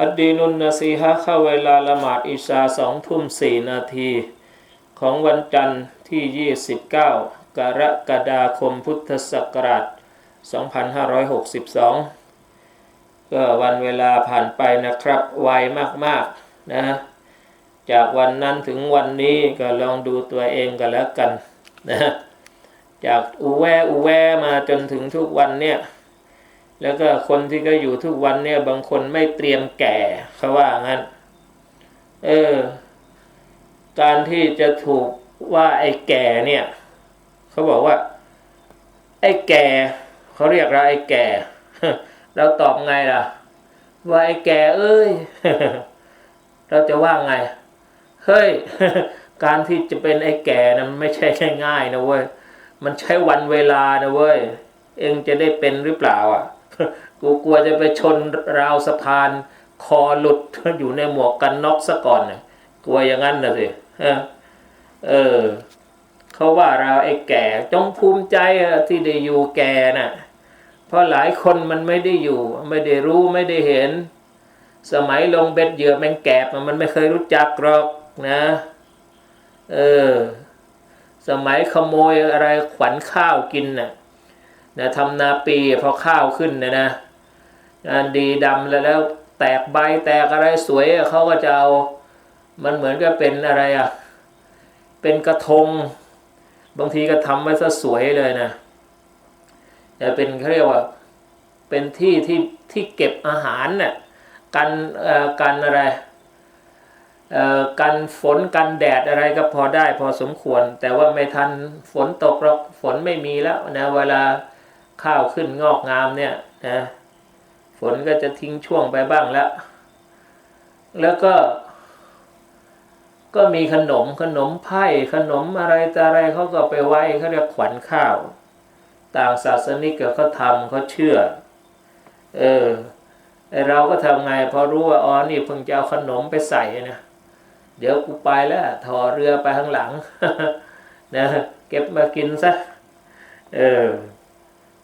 อัดดีนุนนสีฮะเข้าเวลาละหมาดอิชาสองทุ่มสี่นาทีของวันจันทร์ที่ 29 กรกฎาคมพุทธศักราช 2562 ก็วันเวลาผ่านไปนะครับไวมากๆนะจากวันนั้นถึงวันนี้ก็ลองดูตัวเองกันแล้วกันนะจากอูแวอูแวมาจนถึงทุกวันเนี่ย แล้วก็คนที่ก็อยู่ทุกวันเนี่ย บางคนไม่เตรียมแก่เขาว่างั้น เออ การที่จะถูกว่าไอ้แก่เนี่ยเขาบอกว่า ไอ้แก่เขาเรียกเราไอ้แก่เราตอบไงล่ะ ว่าไอ้แก่เอ้ยเราจะว่าไง เฮ้ย การที่จะเป็นไอ้แก่นะมันไม่ใช่ง่ายๆนะเว้ย มันใช้วันเวลานะเว้ย เองจะได้เป็นหรือเปล่า อะ กูกลัวจะไปชนราวสะพาน คอหลุดอยู่ในหมวกกันน็อกซะก่อนนะกลัวอย่างนั้นนะสิเออเขาว่าเราไอ้แก่จงภูมิใจที่ได้อยู่แก่น่ะ เพราะหลายคนมันไม่ได้อยู่ ไม่ได้รู้ไม่ได้เห็น สมัยลงเบ็ดเหยื่อแมงแกบมันไม่เคยรู้จักหรอกนะเออสมัยขโมยอะไรขวัญข้าวกินน่ะ นะทำนาปีพอข้าวขึ้นนะนะอันดีดำแล้วแล้วแตกใบแตกอะไรสวยเขาก็จะเอามันเหมือนกับเป็นอะไรอะเป็นกระทง บางทีก็ทำไว้ซะสวยเลยนะแต่เป็นเขาเรียกว่าเป็นที่ที่ที่เก็บอาหารน่ะกันเอ่อกันอะไรเอ่อกันฝนกันแดดอะไรก็พอได้พอสมควร แต่ว่าไม่ทันฝนตกหรอกฝนไม่มีแล้วนะเวลา ข้าวขึ้นงอกงามเนี่ยนะฝนก็จะทิ้งช่วงไปบ้างแล้ว แล้วก็ ก็มีขนมขนมไผ่ขนมอะไรแต่อะไรเขาก็ไปไว้เขาเรียกขวัญข้าว ต่างศาสนิกเขาทำเขาเชื่อ เออไอเราก็ทำไงพอรู้ว่าอ๋อนี่เพิ่งจะเอาขนมไปใส่นะเดี๋ยวกูไปแล้วถอเรือไปข้างหลังนะเก็บมากินซะเออ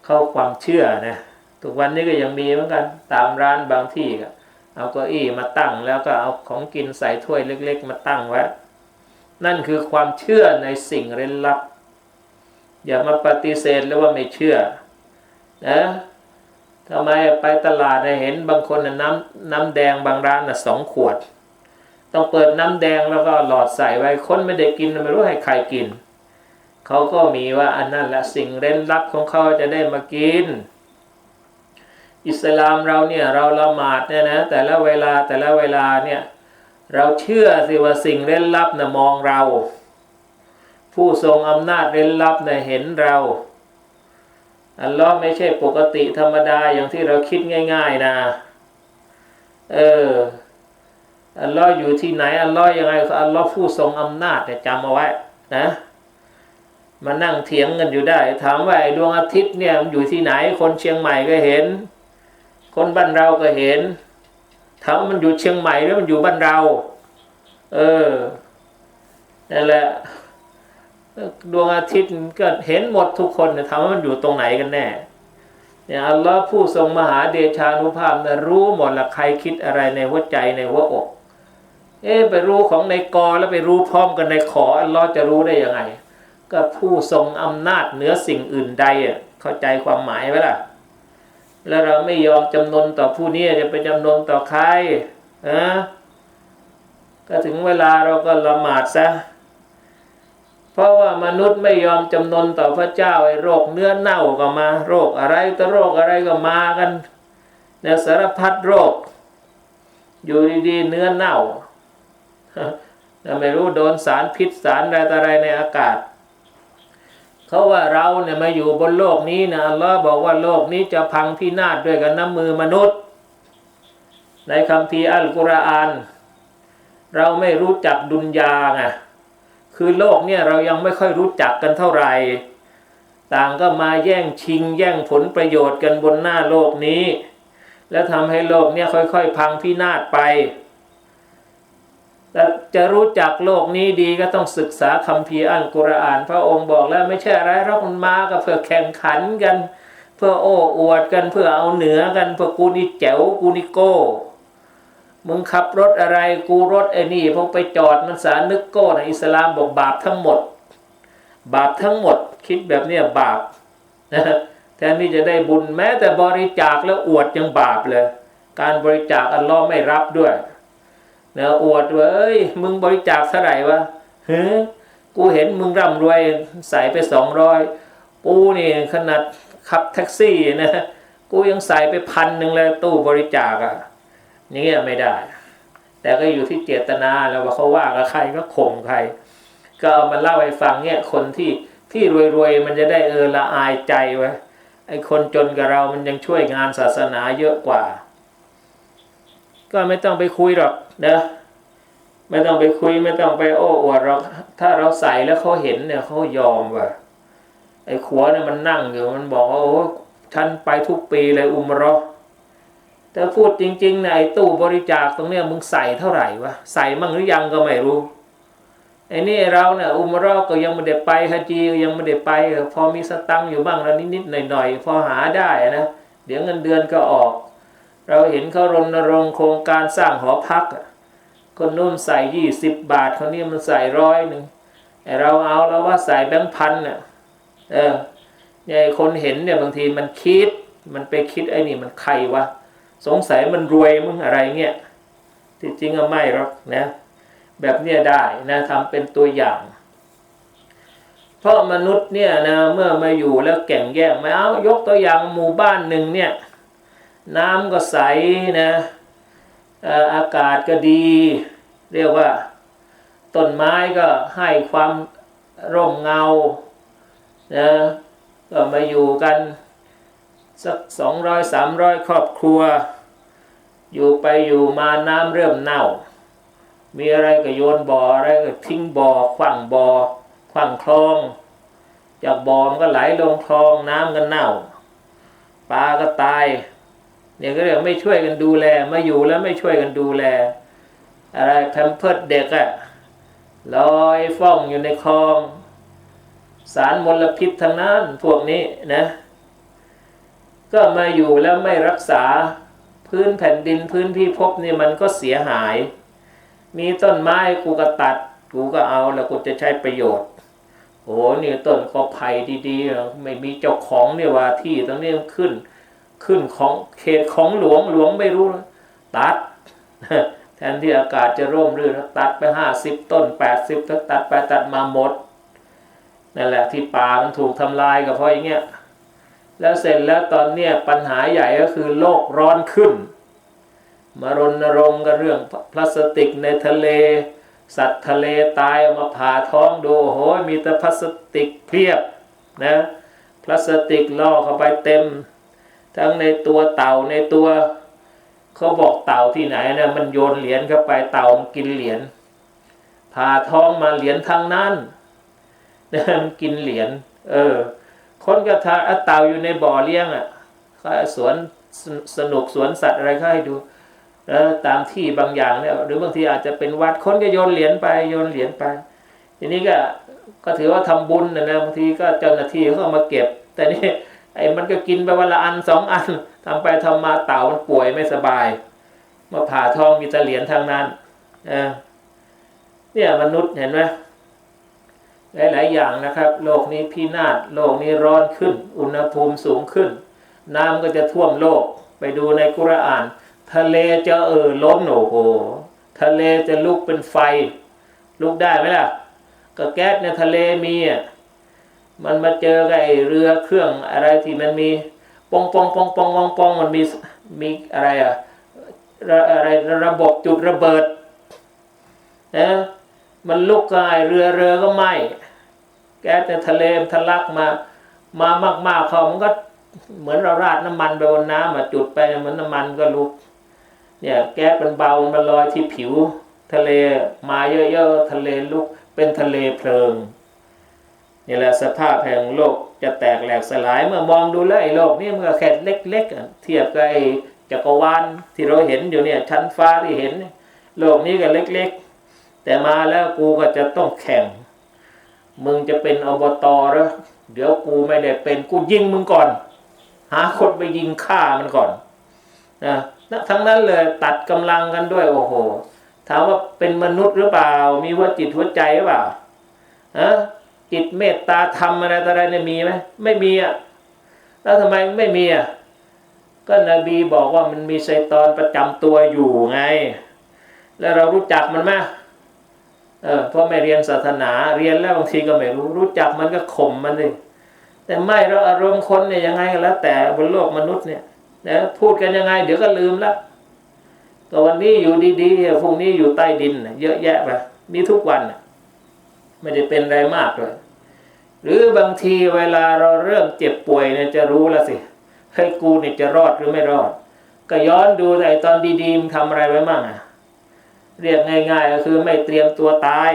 เข้าความเชื่อนะทุกวันนี้ก็ยังมีเหมือนกันตามร้านบางที่ก็เอาเก้าอี้มาตั้งแล้วก็เอาของกินใส่ถ้วยเล็ก ๆ มาตั้งไว้นั่นคือความเชื่อในสิ่งเร้นลับ อย่ามาปฏิเสธแล้วว่าไม่เชื่อนะทำไมไปตลาดเห็นบางคนน้ำน้ำแดงบางร้านน่ะสองขวด ต้องเปิดน้ำแดงแล้วก็หลอดใส่ไว้คนไม่ได้กินไม่รู้ให้ใครกิน เขาก็มีว่าอันนั้นแหละสิ่งเร้นลับของเขาจะได้มากิน อิสลามเราเนี่ยเราละหมาดเนี่ยนะแต่ละเวลาแต่ละเวลาเนี่ยเราเชื่อสิว่าสิ่งเร้นลับนะมองเรา ผู้ทรงอำนาจเร้นลับนะเห็นเราอัลลอฮ์ไม่ใช่ปกติธรรมดาอย่างที่เราคิดง่าย ๆนะเอออัลลอฮ์อยู่ที่ไหนอัลลอฮ์ยังไงอัลลอฮ์ผู้ทรงอำนาจเนี่ยจำเอาไว้นะ มานั่งเถียงกันอยู่ได้ ถามว่าดวงอาทิตย์เนี่ยมันอยู่ที่ไหน คนเชียงใหม่ก็เห็น คนบ้านเราก็เห็นถามว่ามันอยู่เชียงใหม่หรือมันอยู่บ้านเรา เออนั่นแหละดวงอาทิตย์ก็เห็นหมดทุกคนถามว่ามันอยู่ตรงไหนกันแน่เนี่ยอัลลอฮ์ผู้ทรงมหาเดชานุภาพนะรู้หมดละใครคิดอะไรในหัวใจในหัวอก เอ๊ไปรู้ของในกอแล้วไปรู้พร้อมกันในขออัลลอฮ์จะรู้ได้ยังไง ก็ผู้ทรงอำนาจเหนือสิ่งอื่นใดอะเข้าใจความหมายไหมล่ะ แล้วเราไม่ยอมจำนนต่อผู้นี้จะไปจำนนต่อใครนะก็ถึงเวลาเราก็ละหมาดซะเพราะว่ามนุษย์ไม่ยอมจำนนต่อพระเจ้าไอ้โรคเนื้อเน่าก็มา โรคอะไรต่อโรคอะไรก็มากันเนี่ยสารพัดโรค อยู่ดีๆเนื้อเน่าเราไม่รู้โดนสารพิษสารอะไรต่ออะไรในอากาศ เขาว่าเราเนี่ยมาอยู่บนโลกนี้นะอัลลอฮ์บอกว่าโลกนี้จะพังพินาศด้วยกันน้ำมือมนุษย์ ในคัมภีร์อัลกุรอาน เราไม่รู้จักดุนยาไงคือโลกเนี่ยเรายังไม่ค่อยรู้จักกันเท่าไหร่ ต่างก็มาแย่งชิง แย่งผลประโยชน์กันบนหน้าโลกนี้ แล้วทำให้โลกเนี่ยค่อยๆ พังพินาศไป จะรู้จักโลกนี้ดีก็ต้องศึกษาคัมภีร์อัลกุรอาน พระองค์บอกแล้วไม่ใช่อะไรหรอกมันมาก็เพื่อแข่งขันกัน เพื่อโอ้อวดกันเพื่อเอาเหนือกันเพื่อกูนี่แจ๋วกูนี่โก้มึงขับรถอะไรกูรถไอ้นี่พวกไปจอดมันสารนึกโก้นะอิสลามบอกบาปทั้งหมด บาปทั้งหมด คิดแบบเนี้ยบาปนะแทนที่จะได้บุญแม้แต่บริจาคแล้วอวดยังบาปเลย การบริจาคอัลลอฮ์ไม่รับด้วย นะอวดว่าเอ้ย มึงบริจาคเท่าไหร่วะเฮ้กูเห็นมึงร่ำรวยใส่ไปสองร้อยกูนี่ขนาดขับแท็กซี่นะกูยังใส่ไปพันหนึ่งเลยตู้บริจาคอะนี่ไม่ได้ แต่ก็อยู่ที่เจตนาแล้วว่าเขาว่ากับใครก็ข่มใคร ก็เอามาเล่าให้ฟังเนี่ยคนที่ที่รวยๆมันจะได้เออละอายใจไว้ไอ้คนจนกับเรามันยังช่วยงานศาสนาเยอะกว่า ก็ไม่ต้องไปคุยหรอกนะไม่ต้องไปคุยไม่ต้องไปโอ้อวดหรอกถ้าเราใส่แล้วเขาเห็นเนี่ยเขายอมว่ะไอ้ขัวเนี่ยมันนั่งอยู่มันบอกว่าโอ้ฉันไปทุกปีเลยอุมรอแต่พูดจริงๆนะไอ้ตู้บริจาคตรงเนี้ยมึงใส่เท่าไหร่วะใส่มั่งหรือยังก็ไม่รู้ไอ้นี่เราเนี่ยอุมราะห์ก็ยังไม่ได้ไปฮัจียังไม่ได้ไปพอมีสตังค์อยู่บ้างแล้วนิดๆหน่อยๆพอหาได้นะเดี๋ยวเงินเดือนก็ออก เราเห็นเขารณรงค์โครงการสร้างหอพักอะคนนู้นใส่ยี่สิบบาทคนนี้มันใส่ร้อยหนึ่งไอเราเอาแล้วว่าใส่แบงค์พันเนี่ยเออเนี่ยไอ้คนเห็นเนี่ยบางทีมันคิด มันไปคิดไอ้นี่มันใครวะสงสัยมันรวยมึงอะไรเงี้ยที่จริงอะไม่หรอกนะแบบเนี้ยได้นะทำเป็นตัวอย่าง เพราะมนุษย์เนี่ยนะเมื่อมาอยู่แล้วแก่งแยกไม่เอายกตัวอย่างหมู่บ้านหนึ่งเนี่ย น้ำก็ใสนะอากาศก็ดี เรียกว่าต้นไม้ก็ให้ความร่มเงานะก็มาอยู่กันสักสองร้อยสามร้อยครอบครัว อยู่ไปอยู่มาน้ำเริ่มเน่า มีอะไรก็โยนบ่ออะไรก็ทิ้งบ่อขว้างบ่อขว้างคลอง จากบ่อมันก็ไหลลงคลองน้ำก็เน่าปลาก็ตาย เนี่ยก็เรียกไม่ช่วยกันดูแลมาอยู่แล้วไม่ช่วยกันดูแล อะไรแพมเพิร์ดเด็กอะลอยฟ้องอยู่ในคลอง สารมลพิษทั้งนั้นพวกนี้นะ ก็มาอยู่แล้วไม่รักษาพื้นแผ่นดินพื้นพิภพนี่มันก็เสียหาย มีต้นไม้กูก็ตัด กูก็เอาแล้วกูจะใช้ประโยชน์โอ้เนี่ยต้นกอไผ่ดีๆ ไม่มีเจ้าของเนี่ยว่าที่ตรงนี้ขึ้น ขึ้นของเขตของหลวงหลวงไม่รู้ ตัด แทนที่อากาศจะร่มรื่นตัดไปห้าสิบต้นแปดสิบแล้วตัดไปตัดมาหมดนั่นแหละที่ป่ามันถูกทำลายก็เพราะอย่างเงี้ยแล้วเสร็จแล้วตอนเนี้ยปัญหาใหญ่ก็คือโลกร้อนขึ้น มารณรงค์กันเรื่องพลาสติกในทะเล สัตว์ทะเลตายมาผ่าท้องดูโอ้โหมีแต่พลาสติกเพียบนะพลาสติกล่อเข้าไปเต็ม ทั้งในตัวเต่าในตัวเขาบอกเต่าที่ไหนนะมันโยนเหรียญเข้าไปเต่ามันกินเหรียญผ่าท้องมาเหรียญทางนั้นนะมันกินเหรียญเออ คนกระทาเต่าอยู่ในบ่อเลี้ยงอะเขาสวนสสนุกสวนสัตว์อะไรเขาให้ดูแล้วตามที่บางอย่างเนี่ยหรือบางทีอาจจะเป็นวัดคนก็โยนเหรียญไปโยนเหรียญไป ทีนี้ก็ก็ถือว่าทำบุญนะนะบางทีก็เจ้าหน้าที่เขามาเก็บ แต่นี่ อ้มันก็กินไปวันละอันสองอันทำไปทำมาเต่ามันป่วยไม่สบาย มาผ่าท้องมีแต่เหรียญทางนั้นเนี่ยมนุษย์เห็นไหมหลาย ๆ อย่างนะครับ โลกนี้พินาศโลกนี้ร้อนขึ้น อุณหภูมิสูงขึ้น น้ำก็จะท่วมโลกไปดูในกุรอาน ทะเลจะเอ่อล้นโอ้โหทะเลจะลุกเป็นไฟ ลุกได้ไหมล่ะ ก็แก๊สในทะเลมีอะ มันมาเจอกับไอเรือเครื่องอะไรที่มันมีปองปองปองปองปองปองมันมีมีอะไรอะอะไรระบบจุดระเบิดนะมันลุกก็ไอเรือเรือก็ไหมแก๊สในทะเลมันทะลักมามามากๆเขามันก็เหมือนเราราดน้ำมันไปบนน้ำอะจุดไปเหมือนน้ำมันก็ลุก เนี่ย แก๊สมันเบามันลอยที่ผิว ทะเลมาเยอะๆทะเลลุกเป็นทะเลเพลิง นี่แหละสภาพแห่งโลกจะแตกแหลกสลายเมื่อมองดูแล้วไอ้โลกนี่มันก็แค่เล็กๆเทียบกับไอ้จักรวาลที่เราเห็นอยู่เนี่ยชั้นฟ้าที่เห็น โลกนี้ก็เล็ก ๆ แต่มาแล้วกูก็จะต้องแข่ง มึงจะเป็นอบตแล้วเดี๋ยวกูไม่ได้เป็นกูยิงมึงก่อน หาคนไปยิงฆ่ามันก่อนนะทั้งนั้นเลยตัดกำลังกันด้วยโอ้โหถามว่าเป็นมนุษย์หรือเปล่า มีหัวจิตหัวใจหรือเปล่าฮะ จิตเมตตาธรรมอะไรต่ออะไรเนี่ยมีไหมไม่มีอะแล้วทำไมไม่มีอะก็นบีบอกว่ามันมีไซตอนประจำตัวอยู่ไง แล้วเรารู้จักมันไหมเออเพราะไม่เรียนศาสนาเรียนแล้วบางทีก็ไม่รู้รู้จักมันก็ข่มมันเลยแต่ไม่เราอารมณ์คนเนี่ยยังไงก็แล้ว แต่บนโลกมนุษย์เนี่ยนะพูดกันยังไง เดี๋ยวก็ลืมละก็วันนี้อยู่ดีๆพรุ่งนี้อยู่ใต้ดิน เยอะแยะไปมีทุกวันนะ ไม่ได้เป็นอะไรมากเลยหรือบางทีเวลาเราเริ่มเจ็บป่วยเนี่ยจะรู้แล้วสิเฮ้ยกูเนี่ยจะรอดหรือไม่รอด ก็ย้อนดูไอ้ตอนดีๆทำอะไรไว้มั่งอะเรียกง่าย ๆ ก็คือไม่เตรียมตัวตาย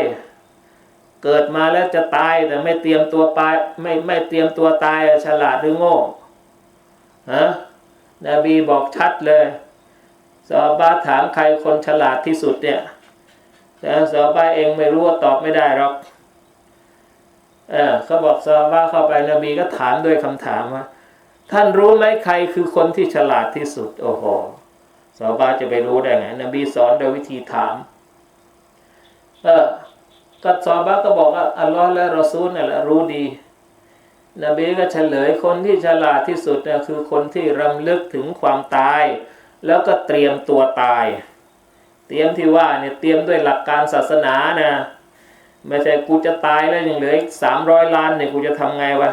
เกิดมาแล้วจะตายแต่ไม่เตรียมตัวตายไม่ไม่เตรียมตัวตายฉลาดหรือโง่ฮะนบีบอกชัดเลยสอบบาถามใครคนฉลาดที่สุดเนี่ยแต่สอบบาเองไม่รู้ตอบไม่ได้หรอก เออเขาบอกสอบบาเข้าไปนบีก็ถามด้วยคำถามว่า ท่านรู้ไหมใครคือคนที่ฉลาดที่สุด โอ้โหสาวบาจะไปรู้ได้ไงนบีสอนโดยวิธีถาม เออก็สาวบาก็บอกว่าอัลลอฮ์และรอซูลนี่แหละรู้ดี นบีก็เฉลยคนที่ฉลาดที่สุดเนี่ยคือคนที่รำลึกถึงความตาย แล้วก็เตรียมตัวตาย เตรียมที่ว่าเนี่ยเตรียมด้วยหลักการศาสนานะ ไม่ใช่กูจะตายแล้วยังเหลืออีกสามร้อยล้านเนี่ยกูจะทำไงวะ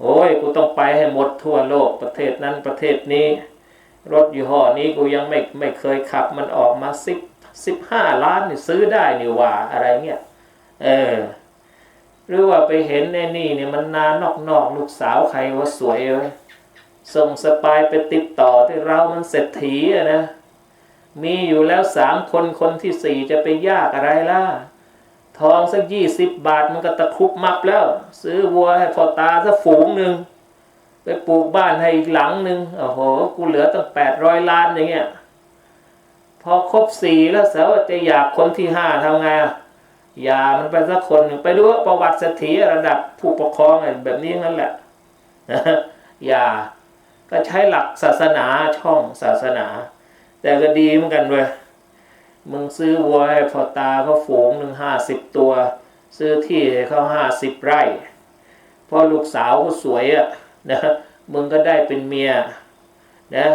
โอ้ยกูต้องไปให้หมดทั่วโลกประเทศนั้นประเทศนี้ รถยี่ห้อนี้กูยังไม่ไม่เคยขับมันออกมาสิบสิบห้าล้านนี่ซื้อได้นี่ว่าอะไรเงี้ยเออหรือว่าไปเห็นในนี่เนี่ยมันนานนอกนอกลูกสาวใครว่าสวยเลยส่งสปายไปติดต่อที่เรามันเศรษฐีอะนะมีอยู่แล้วสามคนคนที่สี่จะไปยากอะไรล่ะ ทองสักยี่สิบบาทมันก็ตะครุบมับแล้ว ซื้อวัวให้พ่อตาสักฝูงหนึ่งไปปลูกบ้านให้อีกหลังหนึ่งโอ้โหกูเหลือตั้งแปดร้อยล้านอย่างเงี้ยพอครบสี่แล้วเสาวจะอยากคนที่ห้าทำไงอะอย่ามันไปสักคนหนึ่งไปดูว่าประวัติเศรษฐีระดับผู้ปกครองอะไรแบบนี้นั่นแหละอย่าก็ใช้หลักศาสนาช่องศาสนา แต่ก็ดีเหมือนกันเว้ย มึงซื้อวัวให้พ่อตาเขาฝูงหนึ่งห้าสิบตัว ซื้อที่ให้เขาห้าสิบไร่พอลูกสาวเขาสวยอะ่ะนะมึงก็ได้เป็นเมียนะ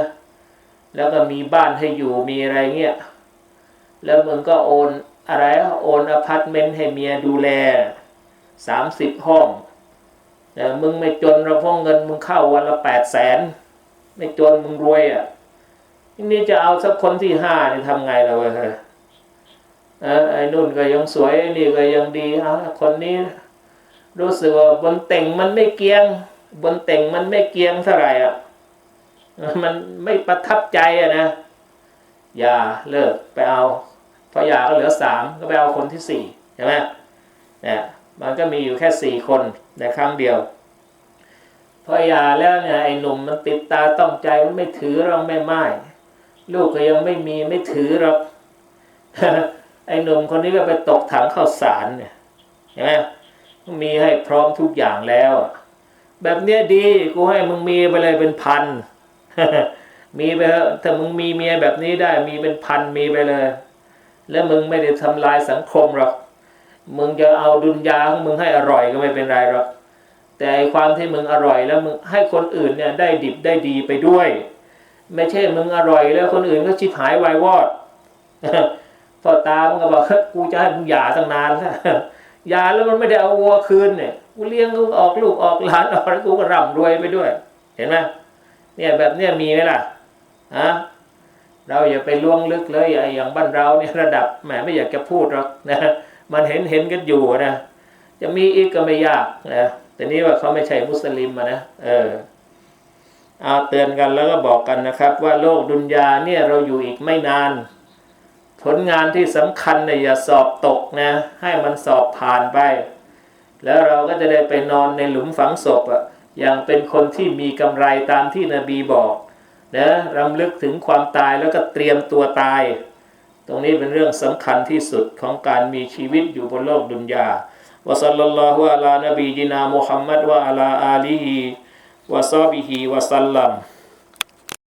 แล้วก็มีบ้านให้อยู่มีอะไรเงี้ยแล้วมึงก็โอนอะไรอะโอนอพาร์ตเมนต์ให้เมียดูแลสามสิบห้องแต่มึงไม่จนเราเพราะเงินมึงเข้าวันละแปดแสนไม่จนมึงรวยอะ่ะ ทีนี่จะเอาสักคนที่ห้านี่ทำไงล่ะเว้ยเออไอ้นุ่นก็ยังสวยนี่ก็ยังดีฮะคนนี้ รู้สึกว่าบนเต่งมันไม่เกียง บนเต่งมันไม่เกียงเท่าไหร่อะมันไม่ประทับใจอะนะอย่าเลิกไปเอาพออย่าก็เหลือสามก็ไปเอาคนที่สี่ใช่ไหมเนี่ยมันก็มีอยู่แค่สี่คนในครั้งเดียวพออย่าแล้วเนี่ยไอ้หนุ่มมันติดตาต้องใจมันไม่ถือเราไม่ไม้ ลูกก็ยังไม่มีไม่ถือหรอกไอ้หนุ่มคนนี้ก็ไปตกถังข้าวสารเนี่ยเห็นไหมมีให้พร้อมทุกอย่างแล้ว แบบเนี้ยดีกูให้มึงมีไปเลยเป็นพันมีไปเถอะถ้ามึงมีเมียแบบนี้ได้มีเป็นพันมีไปเลย แล้วมึงไม่ได้ทำลายสังคมหรอกมึงจะเอาดุนยาของมึงให้อร่อยก็ไม่เป็นไรหรอกแต่ความที่มึงอร่อยแล้วมึงให้คนอื่นเนี่ยได้ดิบได้ดีไปด้วย ไม่ใช่มึงอร่อยแล้วคนอื่นก็ชิบหายวายวอดพ่อตามึงก็บอกกูจะให้มึงหย่าตั้งนานแล้วหย่าแล้วมันไม่ได้เอาวัวคืนเนี่ยกูเลี้ยงลูกออกลูกออกหลานออกแล้วกูก็ร่ำรวยไปด้วย เห็นไหมเนี่ยแบบเนี้ยมีไหมล่ะฮะเราอย่าไปล่วงลึกเลยไอ้อย่างบ้านเราเนี่ยระดับแหมไม่อยากจะพูดหรอกนะมันเห็นเห็นกันอยู่นะจะมีอีกก็ไม่ยากนะแต่นี่ว่าเขาไม่ใช่มุสลิมนะเออ เอาเตือนกันแล้วก็บอกกันนะครับ ว่าโลกดุนยาเนี่ยเราอยู่อีกไม่นาน ผลงานที่สำคัญเนี่ยอย่าสอบตกนะ ให้มันสอบผ่านไป แล้วเราก็จะได้ไปนอนในหลุมฝังศพอะอย่างเป็นคนที่มีกำไรตามที่นบีบอกนะรำลึกถึงความตายแล้วก็เตรียมตัวตาย ตรงนี้เป็นเรื่องสำคัญที่สุดของการมีชีวิตอยู่บนโลกดุนยาวะซัลลัลลอฮุอะลานบีจินามุฮัมมัดวะอะลาอาลีฮิ Wasabihi wasallam. wa